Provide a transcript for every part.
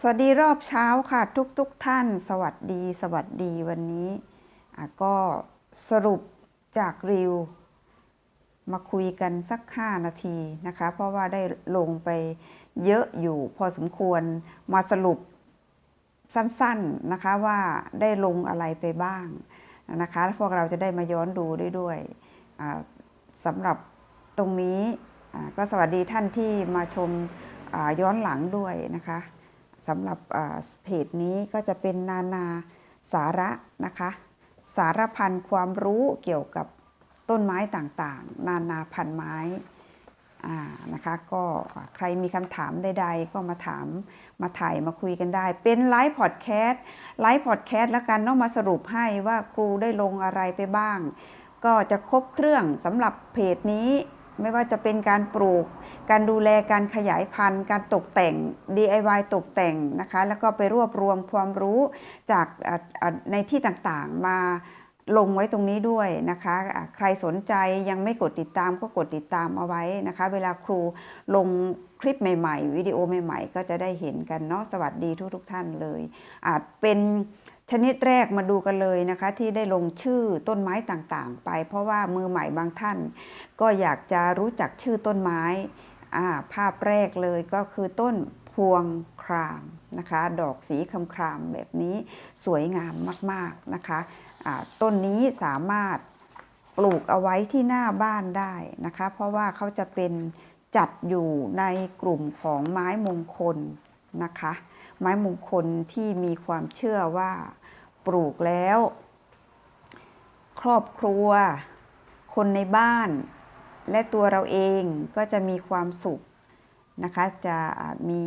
สวัสดีรอบเช้าค่ะทุกทุกๆท่าน สวัสดีสวัสดีวันนี้ก็สรุปจากริว มาคุยกันสัก 5 นาทีนะคะ เพราะว่าได้ลงไปเยอะอยู่พอสมควรมาสรุปสั้นๆนะคะว่าได้ลงอะไรไปบ้างนะคะพวกเราจะได้มาย้อนดูด้ด้วยสำหรับตรงนี้ก็สวัสดีท่านที่มาชมย้อนหลังด้วยนะคะ สำหรับเพจนี้ก็จะเป็นนานาสาระนะคะ สารพันความรู้เกี่ยวกับต้นไม้ต่างๆ นานาพันไม้นะคะก็ใครมีคำถามใดๆ ก็มาถามมาถ่ายมาคุยกันได้ เป็นไลฟ์พอดแคสต์ไลฟ์พอดแคสต์แล้วกันเนาะมาสรุปให้ว่าครูได้ลงอะไรไปบ้าง ก็จะครบเครื่องสำหรับเพจนี้ ไม่ว่าจะเป็นการปลูก การดูแลการขยายพันธุ์ การตกแต่ง DIY ตกแต่งนะคะ แล้วก็ไปรวบรวมความรู้จากในที่ต่างๆ มาลงไว้ตรงนี้ด้วยนะคะ ใครสนใจยังไม่กดติดตามก็กดติดตามเอาไว้นะคะ เวลาครูลงคลิปใหม่ ๆ วิดีโอใหม่ ๆ ก็จะได้เห็นกันเนาะ สวัสดีทุกๆท่านเลย อาจเป็นชนิดแรกมาดูกันเลยนะคะที่ได้ลงชื่อต้นไม้ต่างๆ ไป เพราะว่ามือใหม่บางท่าน ก็อยากจะรู้จักชื่อต้นไม้ ภาพแรกเลยก็คือต้นพวงครามนะคะ ดอกสีคำครามแบบนี้สวยงามมากๆนะคะต้นนี้สามารถปลูกเอาไว้ที่หน้าบ้านได้นะคะ เพราะว่าเขาจะเป็นจัดอยู่ในกลุ่มของไม้มงคลนะคะ ไม้มงคลที่มีความเชื่อว่าปลูกแล้ว ครอบครัว คนในบ้าน และตัวเราเองก็จะมีความสุขนะคะจะมี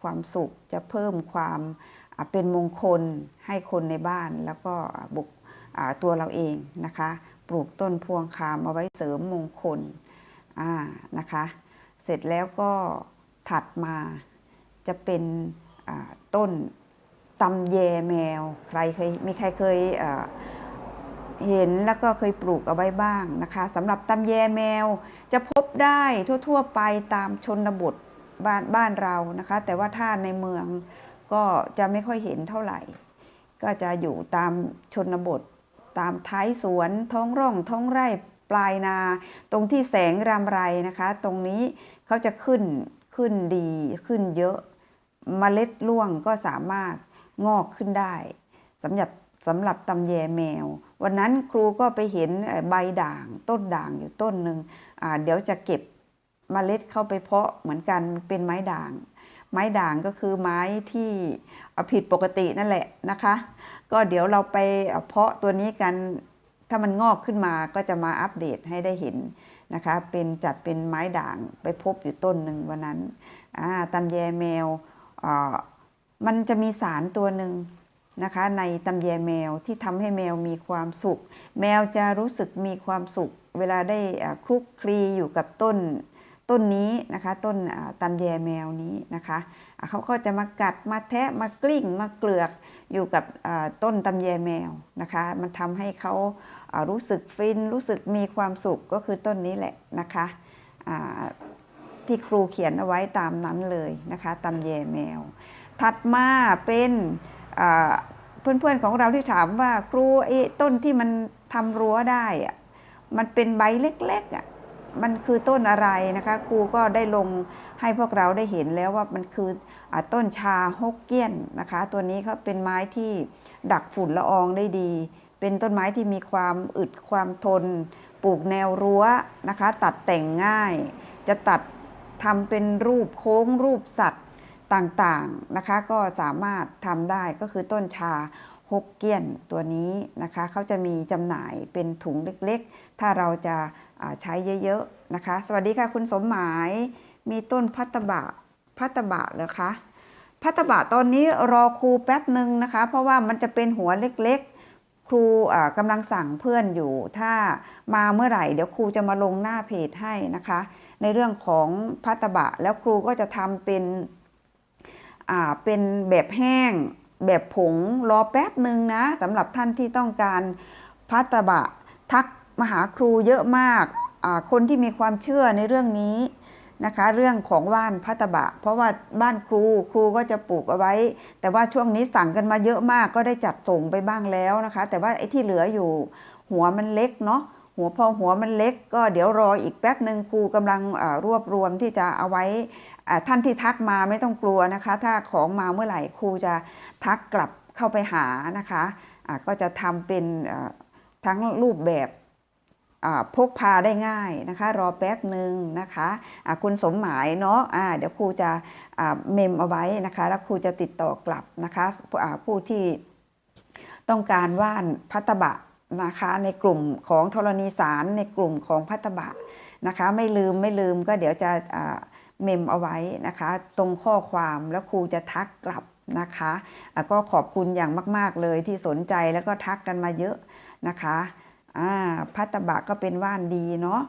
ความสุขจะเพิ่มความเป็นมงคลให้คนในบ้านแล้วก็บุคอ่าตัวเราเองนะคะ ปลูกต้นพวงคามเอาไว้เสริมมงคลนะคะ เสร็จแล้วก็ถัดมาจะเป็นต้นตำแยแมว ใครเคยมีใครเคย เห็นแล้วก็เคยปลูกเอาไว้บ้างนะคะสำหรับตำแยแมวจะพบได้ทั่ว ๆ ไปตามชนบทบ้านบ้านเรานะคะ แต่ว่าถ้าในเมืองก็จะไม่ค่อยเห็นเท่าไหร่ ก็จะอยู่ตามชนบท ตามท้ายสวนท้องร่อง ท้องไร่ปลายนา ตรงที่แสงรำไรนะคะ ตรงนี้เขาจะขึ้นขึ้นดีขึ้นเยอะเมล็ดร่วงก็สามารถงอกขึ้นได้สำหรับ สำหรับตำแยแมว วันนั้นครูก็ไปเห็นใบด่าง ต้นด่างอยู่ต้นหนึ่งเดี๋ยวจะเก็บเมล็ดเข้าไปเพาะเหมือนกันเป็นไม้ด่าง ไม้ด่างก็คือไม้ที่ผิดปกตินั่นแหละนะคะ ก็เดี๋ยวเราไปเพาะตัวนี้กันถ้ามันงอกขึ้นมาก็จะมาอัปเดตให้ได้เห็นนะคะ เป็นจัดเป็นไม้ด่างไปพบอยู่ต้นหนึ่งวันนั้นตำแยแมวมันจะมีสารตัวหนึ่ง นะคะในตำแยแมวที่ทำให้แมวมีความสุข แมวจะรู้สึกมีความสุข เวลาได้คลุกคลีอยู่กับต้นต้นนี้นะคะต้นตำแยแมวนี้นะคะเขาก็จะมากัดมาแทะมากลิ้งมาเกลือกอยู่กับต้นตำแยแมวนะคะมันทำให้เขารู้สึกฟินรู้สึกมีความสุขก็คือต้นนี้แหละนะคะที่ครูเขียนเอาไว้ตามนั้นเลยนะคะตำแยแมว ถัดมาเป็น เพื่อนๆของเราที่ถามว่าครูไอ้ต้นที่มันทำรั้วได้อะมันเป็นใบเล็กๆอะมันคือต้นอะไรนะคะ ครูก็ได้ลงให้พวกเราได้เห็นแล้วว่ามันคืออต้นชาฮกเกี้ยนนะคะ ตัวนี้เขาเป็นไม้ที่ดักฝุ่นละอองได้ดี เป็นต้นไม้ที่มีความอึดความทน ปลูกแนวรั้วนะคะ ตัดแต่งง่าย จะตัดทำเป็นรูปโค้งรูปสัตว์ ต่างๆนะคะก็สามารถทำได้ก็คือต้นชาฮกเกี้ยนตัวนี้นะคะเขาจะมีจำหน่ายเป็นถุงเล็กๆ ถ้าเราจะาใช้เยอะๆนะคะ สวัสดีค่ะคุณสมหมายมีต้นพัตตบะพัตตบะเหรอคะพัตตบะตอนนี้รอครูแป๊บหนึ่งนะคะ เพราะว่ามันจะเป็นหัวเล็กๆ ครูกำลังสั่งเพื่อนอยู่ ถ้ามาเมื่อไหร่เดี๋ยวครูจะมาลงหน้าเพจให้นะคะ ในเรื่องของพัตตบะแล้วครูก็จะทำเป็น อ่าเป็นแบบแห้ง แบบผงรอแป๊บหนึ่งนะสำหรับท่านที่ต้องการพัตตบะทักมหาครูเยอะมาก คนที่มีความเชื่อในเรื่องนี้นะคะเรื่องของว่านพัตบะ เพราะว่าบ้านครูครูก็จะปลูกเอาไว้ แต่ว่าช่วงนี้สั่งกันมาเยอะมากก็ได้จัดส่งไปบ้างแล้วนะคะ แต่ว่าไอ้ที่เหลืออยู่หัวมันเล็กเนาะหัวพอหัวมันเล็ก ก็เดี๋ยวรออีกแป๊บหนึ่งครูกำลังรวบรวมที่จะเอาไว้ ท่านที่ทักมาไม่ต้องกลัวนะคะ ถ้าของมาเมื่อไหร่ครูจะทักกลับเข้าไปหานะคะอ่าก็จะทำเป็นทั้งรูปแบบพกพาได้ง่ายนะคะ รอแป๊บหนึ่งนะคะอ่าคุณสมหมายเนาะอ่าเดี๋ยวครูจะเมมเอาไว้นะคะ แล้วครูจะติดต่อกลับนะคะผู้ที่ต้องการว่านพัตบะนะคะ ในกลุ่มของธรณีสารในกลุ่มของพัตบะนะคะ ไม่ลืมไม่ลืมก็เดี๋ยวจะอ่า เมมเอาไว้นะคะ ตรงข้อความแล้วครูจะทักกลับนะคะก็ขอบคุณอย่างมาก ๆ เลยที่สนใจแล้วก็ทักกันมาเยอะนะคะพัตบะก็เป็นว่านดีเนาะ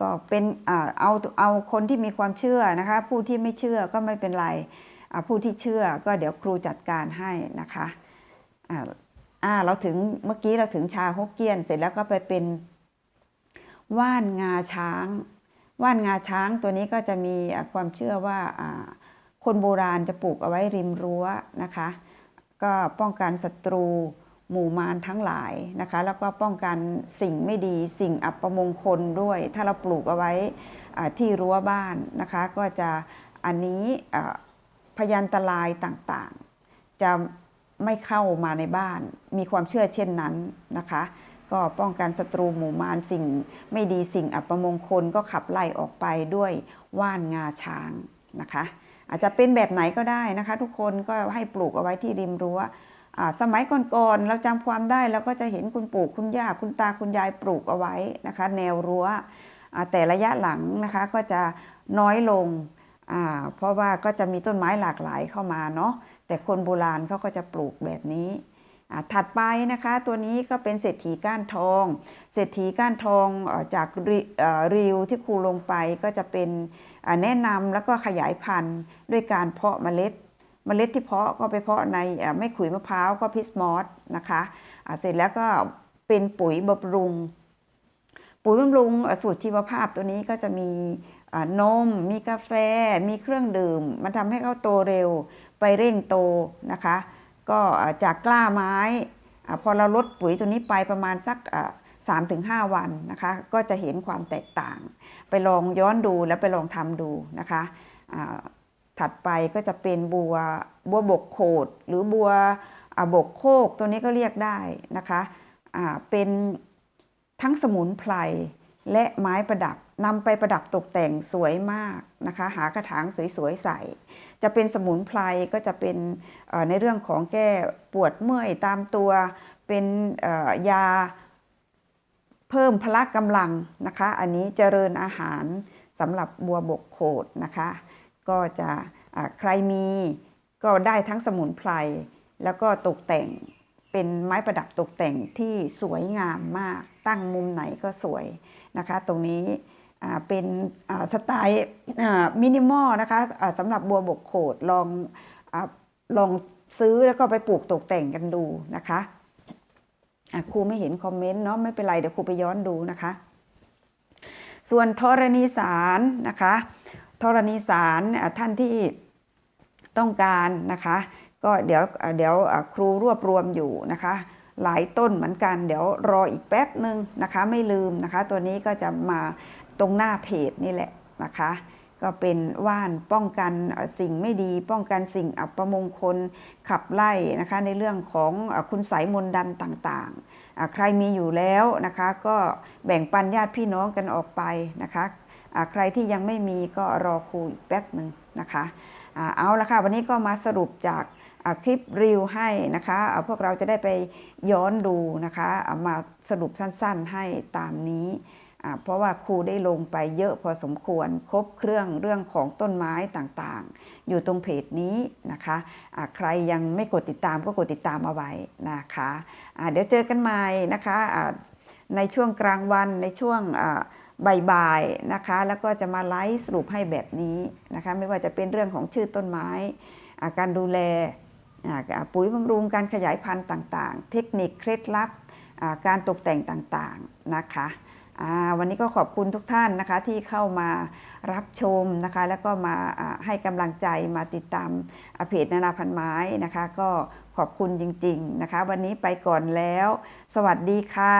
ก็เป็นเอาเอาคนที่มีความเชื่อนะคะ ผู้ที่ไม่เชื่อก็ไม่เป็นไรผู้ที่เชื่อก็เดี๋ยวครูจัดการให้นะคะอ่าเราถึงเมื่อกี้เราถึงชาฮกเกี้ยนเสร็จแล้วก็ไปเป็นว่านงาช้าง ว่านงาช้างตัวนี้ก็จะมีความเชื่อว่าคนโบราณจะปลูกเอาไว้ริมรั้วนะคะ ก็ป้องกันศัตรูหมู่มารทั้งหลายนะคะ แล้วก็ป้องกันสิ่งไม่ดีสิ่งอัปมงคลด้วย ถ้าเราปลูกเอาไว้ที่รั้วบ้านนะคะ ก็จะอันนี้พยันตรายต่างๆ จะไม่เข้ามาในบ้าน มีความเชื่อเช่นนั้นนะคะ ก็ป้องกันศัตรูหมู่มารสิ่ง ไม่ดีสิ่งอัปมงคลก็ขับไล่ออกไปด้วยว่านงาช้างนะคะ อาจจะเป็นแบบไหนก็ได้นะคะ ทุกคนก็ให้ปลูกเอาไว้ที่ริมรั้วสมัยก่อนๆเราจำความได้เราก็จะเห็นคุณปู่คุณย่าคุณตาคุณยายปลูกเอาไว้นะคะ แนวรั้วแต่ระยะหลังนะคะก็จะน้อยลงเพราะว่าก็จะมีต้นไม้หลากหลายเข้ามาเนาะแต่คนโบราณเขาก็จะปลูกแบบนี้ ถัดไปนะคะตัวนี้ก็เป็นเศรษฐีก้านทอง เศรษฐีก้านทองจากริวที่ครูลงไปก็จะเป็นแนะนำแล้วก็ขยายพันธุ์ด้วยการเพาะเมล็ดเมล็ดที่เพาะก็ไปเพาะในไม่ขุยมะพร้าวก็พิสมอสนะคะเสร็จแล้วก็เป็นปุ๋ยบำรุง ปุ๋ยบำรุงสูตรชีวภาพตัวนี้ก็จะมีนม มีกาแฟ มีเครื่องดื่ม มันทำให้เขาโตเร็วไปเร่งโตนะคะ ก็จากกล้าไม้พอเราลดปุ๋ยตัวนี้ไปประมาณสักสามถึงห้าวันนะคะ ก็จะเห็นความแตกต่าง ไปลองย้อนดูแล้วไปลองทำดูนะคะถัดไปก็จะเป็นบัวบัวบกโขดหรือบัวบกโคกตัวนี้ก็เรียกได้นะคะเป็นทั้งสมุนไพรและไม้ประดับ นำไปประดับตกแต่งสวยมากนะคะ หากระถางสวยๆใส่ จะเป็นสมุนไพรก็จะเป็นในเรื่องของแก้ปวดเมื่อยตามตัว เป็นยาเพิ่มพละกำลังนะคะ อันนี้เจริญอาหารสำหรับบัวบกโขดนะคะ ก็จะใครมีก็ได้ทั้งสมุนไพรแล้วก็ตกแต่งเป็นไม้ประดับตกแต่งที่สวยงามมาก ตั้งมุมไหนก็สวยนะคะ ตรงนี้ เป็นสไตล์มินิมอลนะคะสำหรับบัวบกโขดลองอลองซื้อแล้วก็ไปปลูกตกแต่งกันดูนะคะะครูไม่เห็นคอมเมนต์เนาะไม่เป็นไรเดี๋ยวครูไปย้อนดูนะคะ ส่วนธรณีสารนะคะธรณีสารท่านที่ต้องการนะคะ ก็เดี๋ยวเดี๋ยวครูรวบรวมอยู่นะคะ หลายต้นเหมือนกัน เดี๋ยวรออีกแป๊บหนึ่งนะคะ ไม่ลืมนะคะ ตัวนี้ก็จะมา ตรงหน้าเพจนี่แหละนะคะ ก็เป็นว่านป้องกันสิ่งไม่ดี ป้องกันสิ่งอัปมงคลขับไล่นะคะในเรื่องของคุณไสยมนต์ดำต่างๆ ใครมีอยู่แล้วนะคะก็แบ่งปันญาติพี่น้องกันออกไปนะคะใครที่ยังไม่มีก็รอครูอีกแป๊บหนึ่งนะคะเอาละค่ะวันนี้ก็มาสรุปจากคลิปรีวให้นะคะพวกเราจะได้ไปย้อนดูนะคะมาสรุปสั้นๆให้ตามนี้ เพราะว่าครูได้ลงไปเยอะพอสมควรครบเครื่องเรื่องของต้นไม้ต่างๆ อยู่ตรงเพจนี้นะคะอ่าใครยังไม่กดติดตามก็กดติดตามเอาไว้นะคะอ่าเดี๋ยวเจอกันใหม่นะคะอ่าในช่วงกลางวันในช่วงบ่ายๆนะคะ แล้วก็จะมาไลฟ์สรุปให้แบบนี้นะคะไม่ว่าจะเป็นเรื่องของชื่อต้นไม้ การดูแลปุ๋ยบำรุงการขยายพันธุ์ต่างๆ เทคนิคเคล็ดลับการตกแต่งต่างๆนะคะ วันนี้ก็ขอบคุณทุกท่านนะคะที่เข้ามารับชมนะคะ แล้วก็มาให้กำลังใจมาติดตามเพจนานาพันไม้นะคะ ก็ขอบคุณจริง ๆนะคะ วันนี้ไปก่อนแล้ว สวัสดีค่ะ